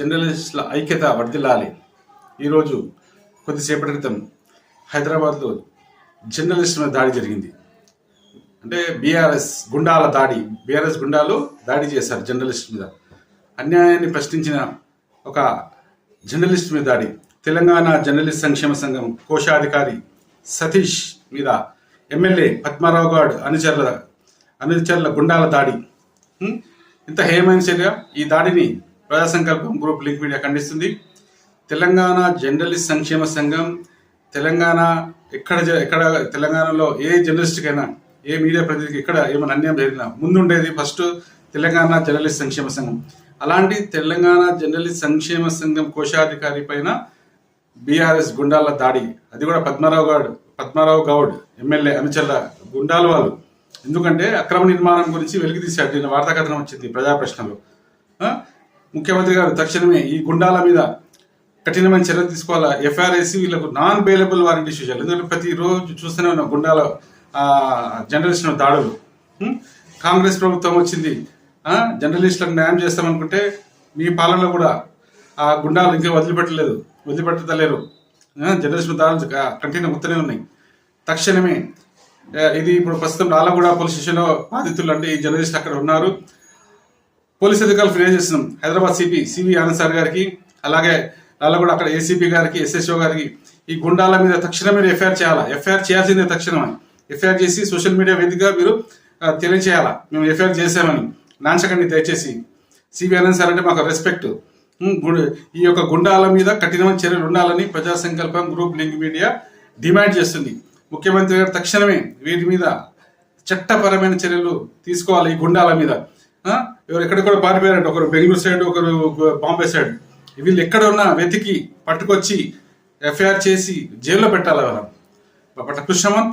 జర్నలిస్టుల ఐక్యత వర్దిల్లాలి ఈరోజు కొద్దిసేపటి క్రితం హైదరాబాద్లో జర్నలిస్ట్ మీద దాడి జరిగింది. అంటే బీఆర్ఎస్ గుండాల దాడి బీఆర్ఎస్ గుండాలు దాడి చేశారు జర్నలిస్ట్ మీద. అన్యాయాన్ని ప్రశ్నించిన ఒక జర్నలిస్ట్ మీద దాడి. తెలంగాణ జర్నలిస్ట్ సంక్షేమ సంఘం కోశాధికారి సతీష్ మీద ఎమ్మెల్యే పద్మారావు గౌడ్ అనుచరుల అనుచరుల గుండాల దాడి. ఇంత హేమైన చర్య? ఈ దాడిని Praja Sankalpam group link media ఖండిస్తుంది. Telangana journalist సంక్షేమ సంఘం తెలంగాణ ఎక్కడ జ- ఎక్కడ తెలంగాణలో ఏ జర్నలిస్ట్కైనా ఏ మీడియా ప్రతినిధికి ఎక్కడ ఏమైనా అన్యాయం జరిగినా ముందుండేది ఫస్ట్ తెలంగాణ జర్నలిస్ట్ సంక్షేమ సంఘం. అలాంటి తెలంగాణ జర్నలిస్ట్ సంక్షేమ సంఘం కోశాధికారి పైన బీఆర్ఎస్ గుండాల దాడి. అది కూడా పద్మారావు గౌడ్ పద్మారావు గౌడ్ ఎమ్మెల్యే అనుచరుల గుండాల వాళ్ళు ఎందుకంటే అక్రమ నిర్మాణం గురించి వెలికి తీశారు దీని వార్తా కథనం వచ్చింది ప్రజా ప్రశ్నలు ముఖ్యమంత్రి గారు తక్షణమే ఈ గుండాల మీద కఠినమైన చర్యలు తీసుకోవాలా? ఎఫ్ఐఆర్ వేసి వీళ్ళకు నాన్ బెయిలబుల్ వారెంట్ ఇష్యూ చేయాలి. ఎందుకంటే ప్రతిరోజు చూస్తూనే ఉన్న గుండాల జర్నలిస్టుల దాడులు. కాంగ్రెస్ ప్రభుత్వం వచ్చింది. జర్నలిస్టులకు న్యాయం చేస్తామనుకుంటే మీ పాలనలో కూడా ఆ గుండాలు ఇంకా వదిలిపెట్టలేదు వదిలిపెట్టలేరు జర్నలిస్టుల దాడులు కంటిన్యూ అవుతూనే ఉన్నాయి. తక్షణమే ఇది ఇప్పుడు ప్రస్తుతం రాళ్ళగూడ పోలీస్ స్టేషన్లో బాధితులు అంటే ఈ జర్నలిస్ట్ అక్కడ ఉన్నారు. పోలీస్ అధికారులు ఫిర్యాదు చేస్తున్నాం. Hyderabad CP CV Anand sir గారికి అలాగే కూడా అక్కడ ఏసీపీ గారికి ఎస్ఎస్ఓ గారికి ఈ గుండాల మీద తక్షణమే ఎఫ్ఐఆర్ చేయాలా? ఎఫ్ఐఆర్ చేయాల్సిందే తక్షణమే ఎఫ్ఐఆర్ చేసి సోషల్ మీడియా వేదికగా మీరు తెలియచేయాలా? మేము ఎఫ్ఐఆర్ చేసామని నాంచకండి దయచేసి. సివి ఆనంద్ సార్ అంటే మాకు రెస్పెక్ట్. ఈ యొక్క గుండాల మీద కఠినమైన చర్యలు ఉండాలని ప్రజా Sankalpam group link media demand చేస్తుంది. ముఖ్యమంత్రి గారు తక్షణమే వీటి మీద చట్టపరమైన చర్యలు తీసుకోవాలి ఈ గుండాల మీద. ఎవరు ఎక్కడ కూడా పారిపోయారంట. ఒకరు బెంగళూరు సైడ్ ఒకరు బాంబే సైడ్. వీళ్ళు ఎక్కడ ఉన్నా వెతికి పట్టుకొచ్చి ఎఫ్ఐఆర్ చేసి జైల్లో పెట్టాలి వాళ్ళని. బట్ కృష్ణమన్